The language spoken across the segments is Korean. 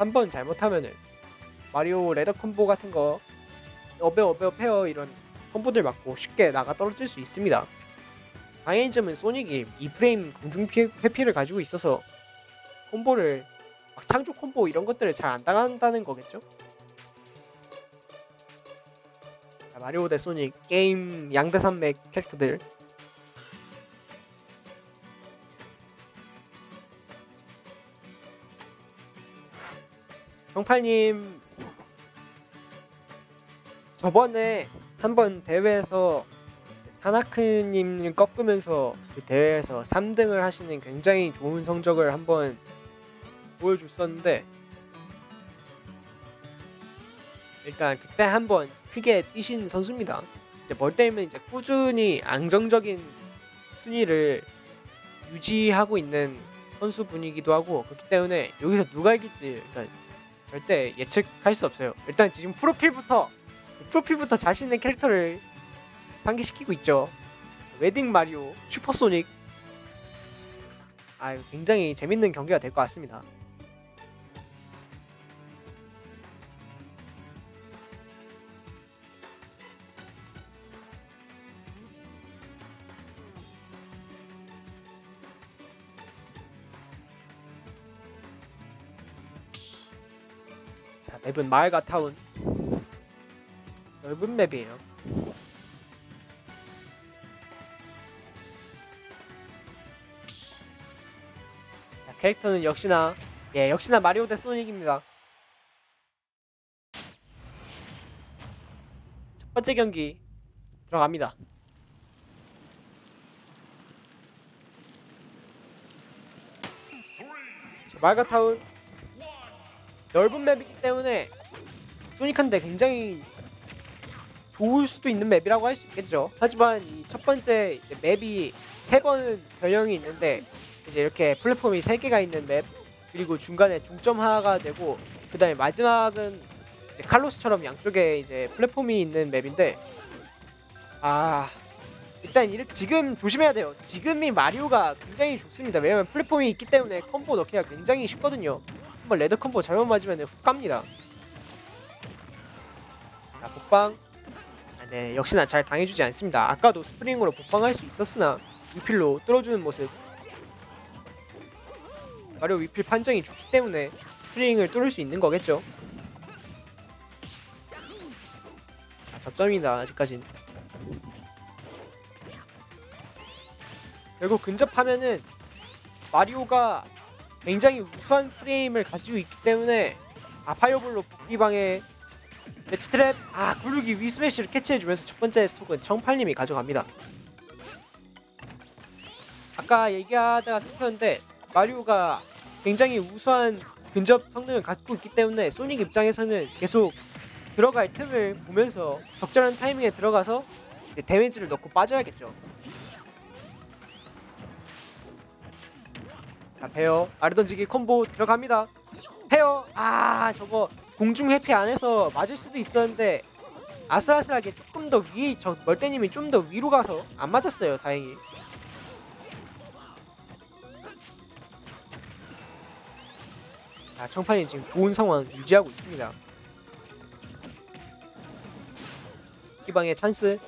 한 번 잘못하면은 마리오 레더 콤보 같은 거 어베 어베 페어 이런 콤보들 맞고 쉽게 나가 떨어질 수 있습니다. 다행인 점은 소닉이 2프레임 공중 피- 회피를 가지고 있어서 콤보를 막 창조 콤보 이런 것들을 잘 안 당한다는 거겠죠? 자, 마리오 대 소닉 게임 양대산맥 캐릭터들 정팔님 저번에 한번 대회에서 타나크님을 꺾으면서 그 대회에서 3등을 하시는 굉장히 좋은 성적을 한번 보여줬었는데 일단 그때 한번 크게 뛰신 선수입니다. 이제 뭘 때문에 이제 꾸준히 안정적인 순위를 유지하고 있는 선수 분이기도 하고 그렇기 때문에 여기서 누가 이길지 일단 절대 예측할 수 없어요. 일단 지금 프로필부터 프로필부터 자신의 캐릭터를 상기시키고 있죠. 웨딩 마리오, 슈퍼소닉. 아, 굉장히 재밌는 경기가 될 것 같습니다. 자, 맵은 마을가 타운. 넓은 맵이에요. 자, 캐릭터는 역시나 예 역시나 마리오 대 소닉입니다. 첫 번째 경기 들어갑니다. 자, 말가타운 넓은 맵이기 때문에 소닉한테 굉장히 좋을 수도 있는 맵이라고 할 수 있겠죠. 하지만 이 첫 번째 맵이 세 번 변형이 있는데 이제 이렇게 플랫폼이 세 개가 있는 맵 그리고 중간에 종점 하나가 되고 그다음에 마지막은 이제 칼로스처럼 양쪽에 이제 플랫폼이 있는 맵인데 아 일단 이렇게 지금 조심해야 돼요. 지금이 마리오가 굉장히 좋습니다. 왜냐면 플랫폼이 있기 때문에 컴보 넣기가 굉장히 쉽거든요. 한번 레드 컴보 잘못 맞으면 훅 갑니다. 자 복방 아, 네 역시나 잘 당해주지 않습니다. 아까도 스프링으로 복방할 수 있었으나 위필로 뚫어주는 모습 마리오 위필 판정이 좋기 때문에 스프링을 뚫을 수 있는 거겠죠. 아, 접점이다 아직까진. 결국 근접하면은 마리오가 굉장히 우수한 프레임을 가지고 있기 때문에 아 파이어블로 복귀방에 매치트랩 아 구르기 위스매시를 캐치해주면서 첫 번째 스톡은 청팔님이 가져갑니다. 아까 얘기하다가 끊겼는데 마리오가 굉장히 우수한 근접 성능을 갖고 있기 때문에 소닉 입장에서는 계속 들어갈 틈을 보면서 적절한 타이밍에 들어가서 데미지를 넣고 빠져야겠죠. 자 베어 아르 던지기 콤보 들어갑니다. 페어 아 저거 공중 회피 안에서 맞을 수도 있었는데 아슬아슬하게 조금 더 위 저 멀대님이 좀 더 위로 가서 안 맞았어요 다행히. 자, 청판이 지금 좋은 상황 유지하고 있습니다. 희방의 찬스.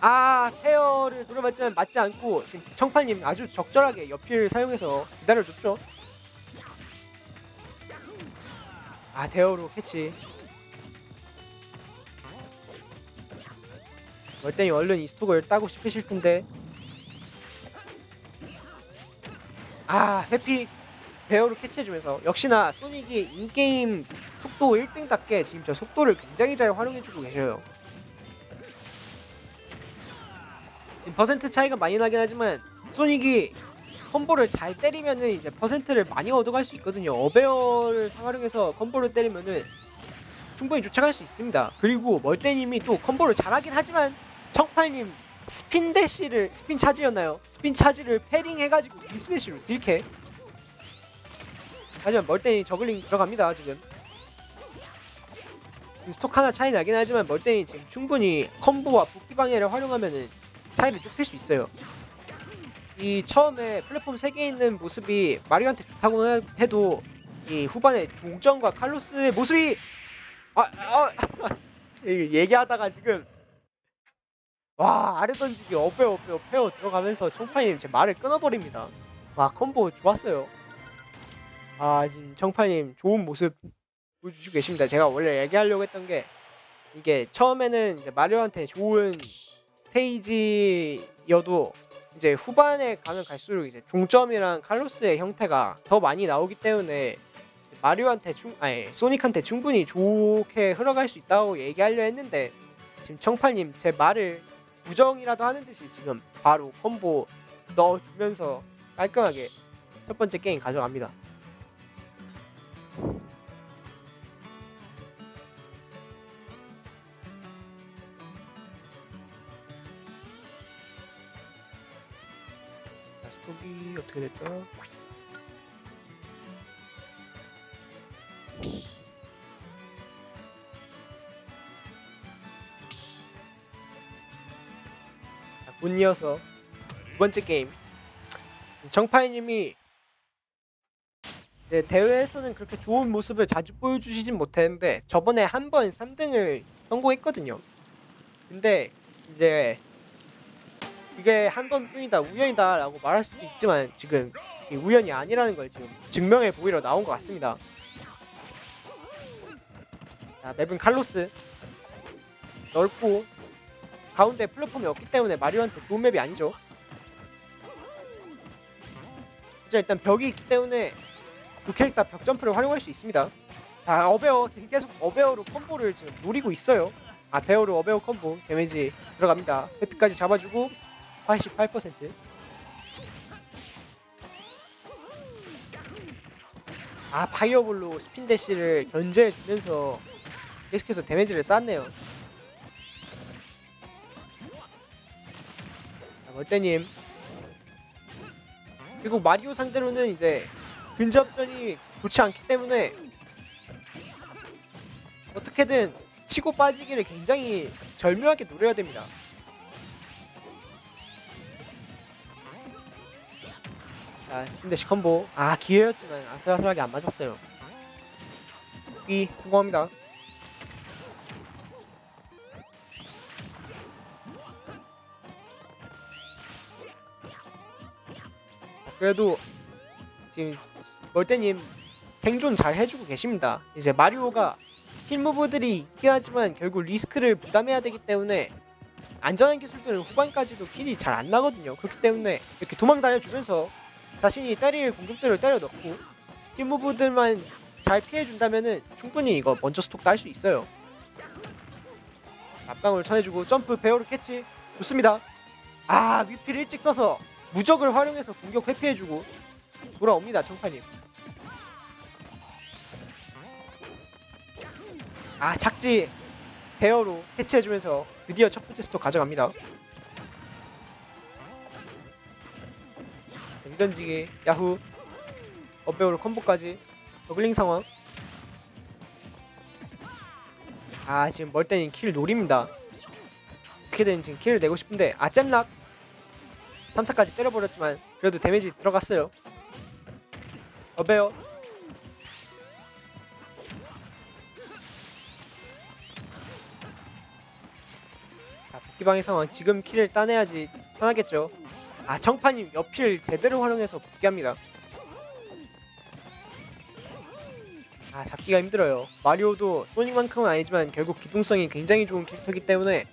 아, 헤어를 노려봤지만 맞지 않고 지금 청판님 아주 적절하게 옆을 사용해서 기다려줬죠. 아, 대어로 캐치. 멀땐이 얼른 이 스톡을 따고 싶으실 텐데. 아, 해피 베어로 캐치해주면서 역시나 소닉이 인게임 속도 1등답게 지금 저 속도를 굉장히 잘 활용해주고 계셔요. 퍼센트 차이가 많이 나긴 하지만 소닉이 콤보를 잘 때리면은 이제 퍼센트를 많이 얻어갈 수 있거든요. 어베어를 활용해서 콤보를 때리면은 충분히 쫓아갈 수 있습니다. 그리고 멀대님이 또 콤보를 잘하긴 하지만 청팔님 스핀 대시를 스핀 차지였나요? 스핀 차지를 패링 해가지고 미스매시로 딜캐 하지만 멀땐이 저글링 들어갑니다 지금 지금 스톡 하나 차이 나긴 하지만 멀땐이 지금 충분히 컴보와 복귀 방해를 활용하면은 차이를 좁힐 수 있어요 이 처음에 플랫폼 3개 있는 모습이 마리오한테 좋다고 해- 해도 이 후반에 종정과 칼로스의 모습이 아, 아, 이 얘기하다가 지금 와 아래 던지기 어배 어배 어배어 들어가면서 청파님 제 말을 끊어버립니다. 와 콤보 좋았어요. 아 지금 청파님 좋은 모습 보여주시고 계십니다. 제가 원래 얘기하려고 했던 게 이게 처음에는 이제 마리오한테 좋은 스테이지여도 이제 후반에 가면 갈수록 이제 종점이랑 칼로스의 형태가 더 많이 나오기 때문에 마리오한테 충 아니 소닉한테 충분히 좋게 흘러갈 수 있다고 얘기하려 했는데 지금 청팔님 제 말을 부정이라도 하는 듯이 지금 바로 콤보 넣어주면서 깔끔하게 첫 번째 게임 가져갑니다. 자, 스톱이 어떻게 됐다? 자, 못 이어서 두 번째 게임 정파이님이 네, 대회에서는 그렇게 좋은 모습을 자주 보여주시진 못했는데 저번에 한 번 3등을 성공했거든요. 근데 이제 이게 한 번뿐이다 우연이다라고 말할 수도 있지만 지금 이 우연이 아니라는 걸 지금 증명해 보이러 나온 것 같습니다. 자, 맵은 칼로스 넓고 가운데 플랫폼이 없기 때문에 마리오한테 좋은 맵이 아니죠. 자, 일단 벽이 있기 때문에 두 캐릭터 벽 점프를 활용할 수 있습니다. 자, 어베어 계속 어베어로 콤보를 지금 노리고 있어요. 아, 베어로 어베어 콤보 데미지 들어갑니다. 회피까지 잡아주고 88%. 아, 파이어볼로 스핀 대시를 견제해 주면서 계속해서 데미지를 쌓네요. 자, 멀대님. 그리고 마리오 상대로는 이제 근접전이 좋지 않기 때문에 어떻게든 치고 빠지기를 굉장히 절묘하게 노려야 됩니다. 자, 스핀대시 컴보. 아, 기회였지만 아슬아슬하게 안 맞았어요. 이 성공합니다. 그래도 지금 멀대님 생존 잘 해주고 계십니다. 이제 마리오가 힐 무브들이 있긴 하지만 결국 리스크를 부담해야 되기 때문에 안전한 기술들은 후반까지도 킬이 잘 안 나거든요. 그렇기 때문에 이렇게 도망 다녀주면서 자신이 때릴 공격들을 때려 넣고 힐 무브들만 잘 피해준다면은 충분히 이거 먼저 스톡도 할수 있어요. 앞강을 쳐내주고 점프 베어로 캐치 좋습니다. 아 위필 일찍 써서 무적을 활용해서 공격 회피해주고 돌아옵니다 청파님 아 착지 베어로 캐치해주면서 드디어 첫 번째 스톱 가져갑니다 던지기 야후. 어베어로 콤보까지. 저글링 상황. 아 지금 멀때님 킬 노립니다. 어떻게든 지금 킬을 내고 싶은데 아 잼락. 3타까지 때려버렸지만 그래도 데미지 들어갔어요. 어베어 자 복귀방의 상황. 지금 킬을 따내야지 편하겠죠 아 청파님 옆필 제대로 활용해서 복귀합니다. 아 잡기가 힘들어요. 마리오도 소닉만큼은 아니지만 결국 기동성이 굉장히 좋은 캐릭터이기 때문에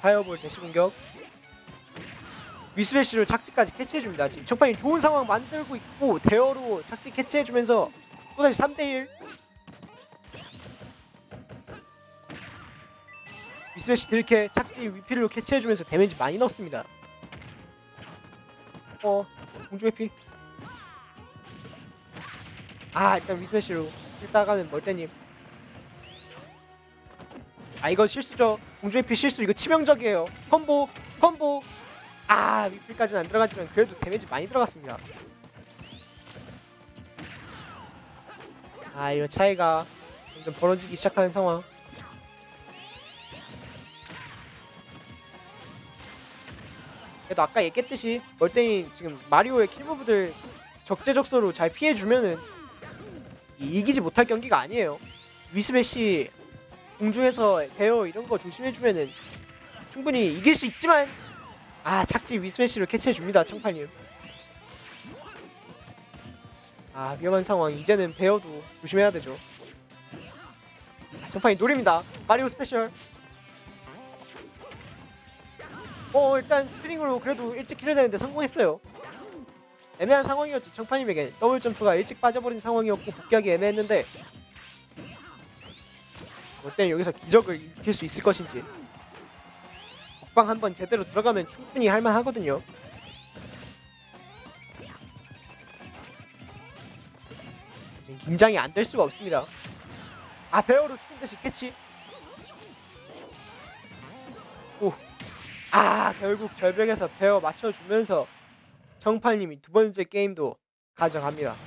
파이어볼 대시 공격. 위스베시로 착지까지 캐치해줍니다. 지금 청파님 좋은 상황 만들고 있고 대어로 착지 캐치해주면서 또다시 3대1 위스베시 들게 착지 위필로 캐치해주면서 데미지 많이 넣습니다. 어 공중 회피. 아 일단 위스베시로 일다가는 멀대님. 아 이거 실수죠. 공중 회피 실수. 이거 치명적이에요. 콤보 콤보. 아 위필까지는 안 들어갔지만 그래도 데미지 많이 들어갔습니다. 아 이거 차이가 점점 벌어지기 시작하는 상황 그래도 아까 얘기했듯이 멀땡이 지금 마리오의 킬무브들 적재적소로 잘 피해주면은 이- 이기지 못할 경기가 아니에요. 위스매시 공중에서 베어 이런 거 조심해주면은 충분히 이길 수 있지만 아 착지 위스매시로 캐치해줍니다 청팔님. 아 위험한 상황 이제는 베어도 조심해야 되죠. 청팔님 노립니다. 마리오 스페셜. 어 일단 스프링으로 그래도 일찍 킬을 되는데 성공했어요. 애매한 상황이었죠 청파님에게 더블 점프가 일찍 빠져버린 상황이었고 복귀하기 애매했는데 롯데는 여기서 기적을 일으킬 수 있을 것인지 먹방 한번 제대로 들어가면 충분히 할만하거든요. 지금 긴장이 안 될 수가 없습니다. 아 베어로 스핀 대시 캐치. 아 결국 절벽에서 베어 맞춰주면서 정팔님이 두 번째 게임도 가져갑니다.